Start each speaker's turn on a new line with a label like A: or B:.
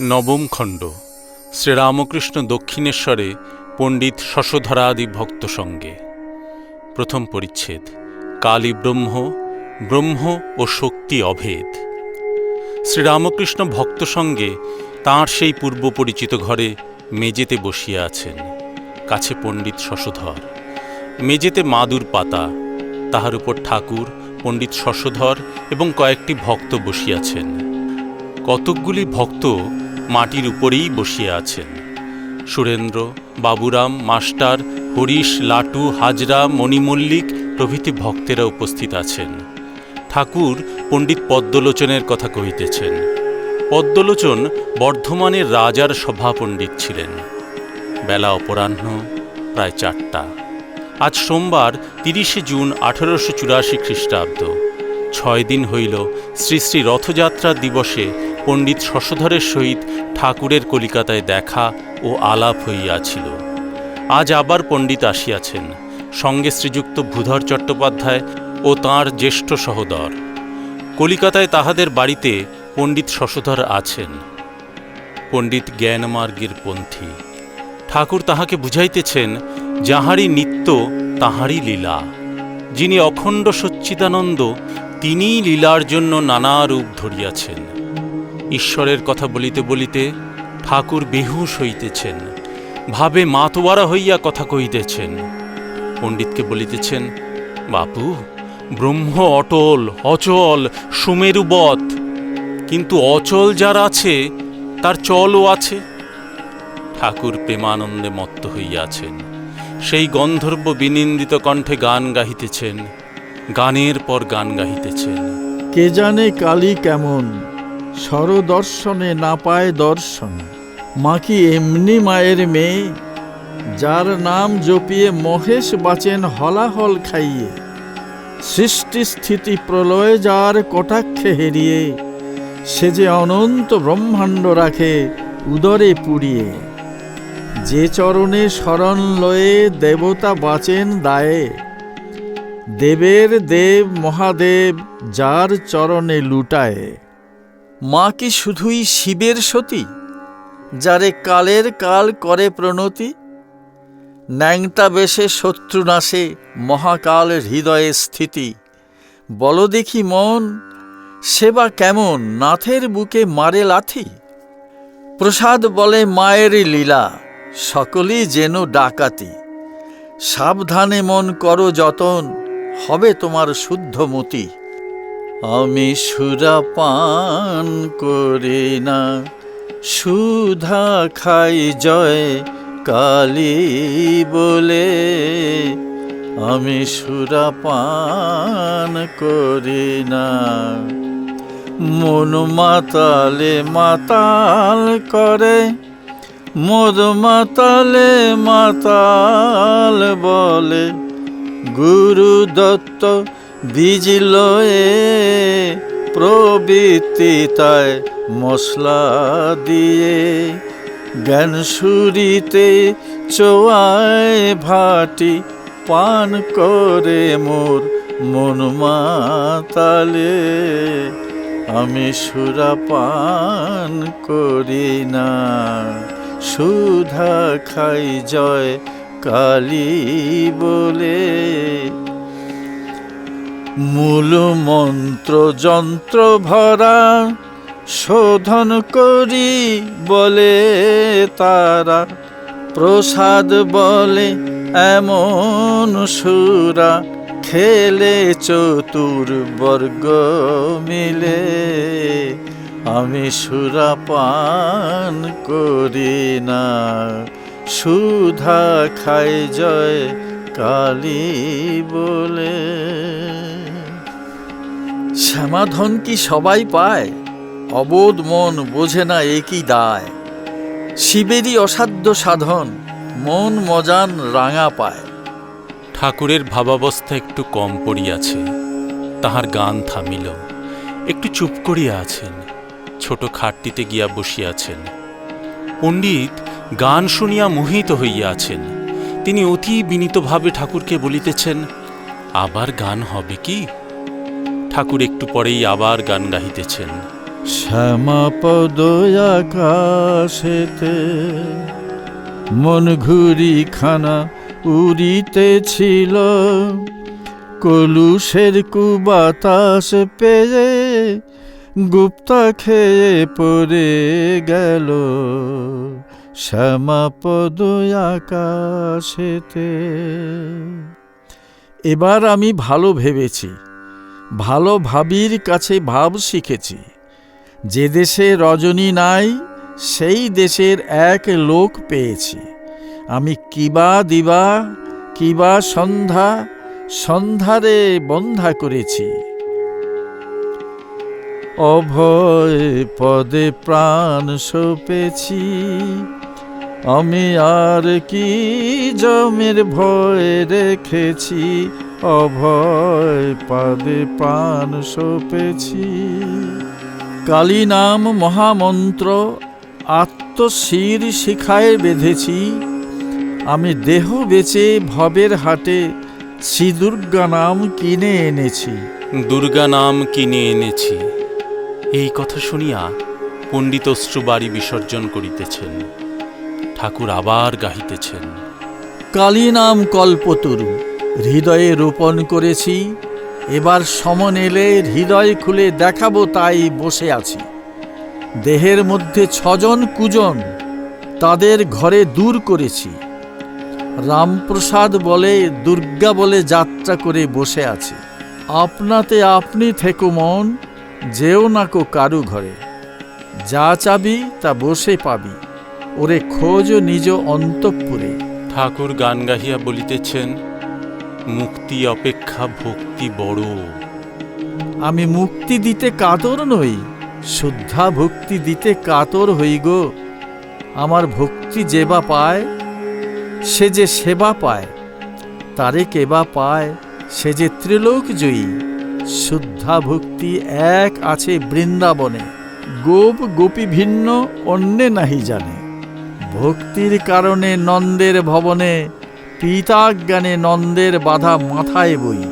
A: নবম খণ্ড। শ্রীরামকৃষ্ণ দক্ষিণেশ্বরে পণ্ডিত শশধরাদি ভক্ত সঙ্গে। প্রথম পরিচ্ছেদ। কালী ব্রহ্ম ব্রহ্ম ও শক্তি অভেদ। শ্রীরামকৃষ্ণ ভক্ত সঙ্গে তাঁর সেই পূর্ব পরিচিত ঘরে মেজেতে বসিয়া আছেন। কাছে পণ্ডিত শশধর। মেজেতে মাদুর পাতা। তাহার উপর ঠাকুর, পণ্ডিত শশধর এবং কয়েকটি ভক্ত বসিয়াছেন। কতকগুলি ভক্ত মাটির উপরেই বসিয়া আছেন। সুরেন্দ্র, বাবুরাম, মাস্টার, হরিশ, লাটু, হাজরা, মণিমল্লিক প্রভৃতি ভক্তেরা উপস্থিত আছেন। ঠাকুর পণ্ডিত পদ্মলোচনের কথা কহিতেছেন। পদ্মলোচন বর্ধমানের রাজার সভা পণ্ডিত ছিলেন। বেলা অপরাহ্ন, প্রায় চারটা। আজ সোমবার তিরিশে জুন আঠারোশো চুরাশি খ্রিস্টাব্দ। ছয় দিন হইল শ্রী শ্রী রথযাত্রা দিবসে পণ্ডিত শশধরের সহিত ঠাকুরের কলিকাতায় দেখা ও আলাপ হইয়াছিল। আজ আবার পণ্ডিত আসিয়াছেন, সঙ্গে শ্রীযুক্ত ভূধর চট্টোপাধ্যায় ও তাঁর জ্যেষ্ঠ সহোদর। কলিকাতায় তাহাদের বাড়িতে পণ্ডিত শশধর আছেন। পণ্ডিত জ্ঞানমার্গের পন্থী। ঠাকুর তাহাকে বুঝাইতেছেন, যাহারই নিত্য, তাহারই লীলা। যিনি অখণ্ড সচ্চিদানন্দ তিনিই লীলার জন্য নানা রূপ ধরিয়াছেন। ঈশ্বরের কথা বলিতে বলিতে ঠাকুর বেহুশ হইতেছেন, ভাবে মাতোয়ারা হইয়া কথা কহিতেছেন। পণ্ডিতকে বলিতেছেন, বাপু, ব্রহ্ম অটল, অচল, সুমেরুবৎ, কিন্তু অচল যার আছে, তার চলও আছে। ঠাকুর প্রেমানন্দে মত্ত হইয়াছেন, সেই গন্ধর্ব বিনিন্দিত কণ্ঠে গান গাহিতেছেন। গানের পর গান গাহিতেছেন
B: কে জানে কালী কেমন? স্বরদর্শনে না পায় দর্শন। মা কি এমনি মায়ের মেয়ে? যার নাম জপিয়ে মহেশ বাঁচেন হলাহল খাইয়ে। সৃষ্টি স্থিতি প্রলয় যার কটাক্ষে হেরিয়ে। সে যে অনন্ত ব্রহ্মাণ্ড রাখে উদরে পুড়িয়ে। যে চরণে শরণ লয়ে দেবতা বাঁচেন দায়ে। দেবের দেব মহাদেব যার চরণে লুটায়। মা কি শুধুই শিবের সতী, যারে কালের কাল করে প্রণতি? ন্যাংটা বেশে শত্রু নাশে মহাকাল হৃদয়ে স্থিতি। বল দেখি মন, সেবা কেমন নাথের বুকে মারে লাথি? প্রসাদ বলে মায়ের লীলা, সকলেই যেন ডাকাতি। সাবধানে মন করো যতন হবে তোমার শুদ্ধ মতি। আমি সুরা পান করি না, সুধা খাই জয় কালী বলে। আমি সুরা পান করি না, মন মাতালে মাতাল করে। মদ মাতালে মাতাল বলে। গুরু দত্ত বীজ লয়ে প্রবৃত্তি তাই মশলা দিয়ে। জ্ঞান সুরিতে চোয়ায় ভাটি পান করে মোর মন মাতালে। আমি সুরা পান করি না, সুধা খাই জয় কালী বলে মূল মন্ত্র যন্ত্র ভরা শোধন করি বলে তারা। প্রসাদ বলে এমন সুরা, খেলে চতুর্বর্গ মিলে। আমি সুরা পান করি না। সুধা খাই জয় কালী বলে। শ্যামাধন কি সবাই পায়? অবোধ মন বোঝে না একই দায়। শিবেরই অসাধ্য সাধন, মন মজান রাঙা পায়।
A: ঠাকুরের ভাবাবস্থা একটু কম পড়িয়াছে, তাহার গান থামিল। একটু চুপ করিয়া আছেন, ছোট খাটটিতে গিয়া বসিয়াছেন। পণ্ডিত গান শুনিয়া মোহিত হইয়াছেন। তিনি অতি বিনীতভাবে ঠাকুরকে বলিতেছেন, আবার গান হবে কি? ঠাকুর একটু পরেই আবার গান গাহিতেছেন।
B: শ্যামাপদ আকাশেতে মন ঘুরি খানা উড়িতেছিল। কলুষের কুবাতাস পেয়ে গুপ্তা খেয়ে পড়ে গেল। শ্যামাপদ আকাশেতে এবার আমি ভালো ভেবেছি, ভালো ভাবির কাছে ভাব শিখেছি, যে দেশে রজনী নাই, সেই দেশের এক লোক পেয়েছি। আমি কিবা দিবা, কিবা সন্ধ্যা, সন্ধ্যারে বন্ধা করেছি। অভয় পদে প্রাণ সপেছি আমি আর কি জমির ভয় রেখেছি, অভয় পদে প্রাণ সপেছি। কালী নাম মহামন্ত্র, আত্মশির শিখায় বেঁধেছি। আমি দেহ বেচে ভবের হাটে শ্রী দুর্গা নাম কিনে এনেছি।
A: দুর্গা নাম কিনে এনেছি। এই কথা শুনিয়া পণ্ডিত অশ্রুবাড়ি বিসর্জন করিতেছেন। ঠাকুর আবার গাহিতেছেন।
B: কালী নাম কল্পতরু, হৃদয়ে রোপণ করেছি, এবার সমন এলে হৃদয় খুলে দেখাবো তাই বসে আছি। দেহের মধ্যে ছজন কুজন, তাদের ঘরে দূর করেছি। রামপ্রসাদ বলে, দুর্গা বলে যাত্রা করে বসে আছে। আপনাতে আপনি থেকো মন, যেও না কো কারু ঘরে। যা চাবি তা বসে পাবি। ওরে খোঁজ নিজ অন্তঃপুরে।
A: ঠাকুর গান গাহিয়া বলিতেছেন মুক্তি অপেক্ষা ভক্তি বড়।
B: আমি মুক্তি দিতে কাতর নই শুদ্ধা ভক্তি দিতে কাতর হই গো। আমার ভক্তি যেবা পায় সে যে সেবা পায় তারে কেবা পায় সে যে ত্রিলোক জয়ী। শুদ্ধা ভক্তি এক আছে বৃন্দাবনে গোপ গোপী ভিন্ন অন্যে নাহি জানে। ভক্তির কারণে নন্দের ভবনে পিতাজ্ঞানে নন্দের বাধা মাথায় বই।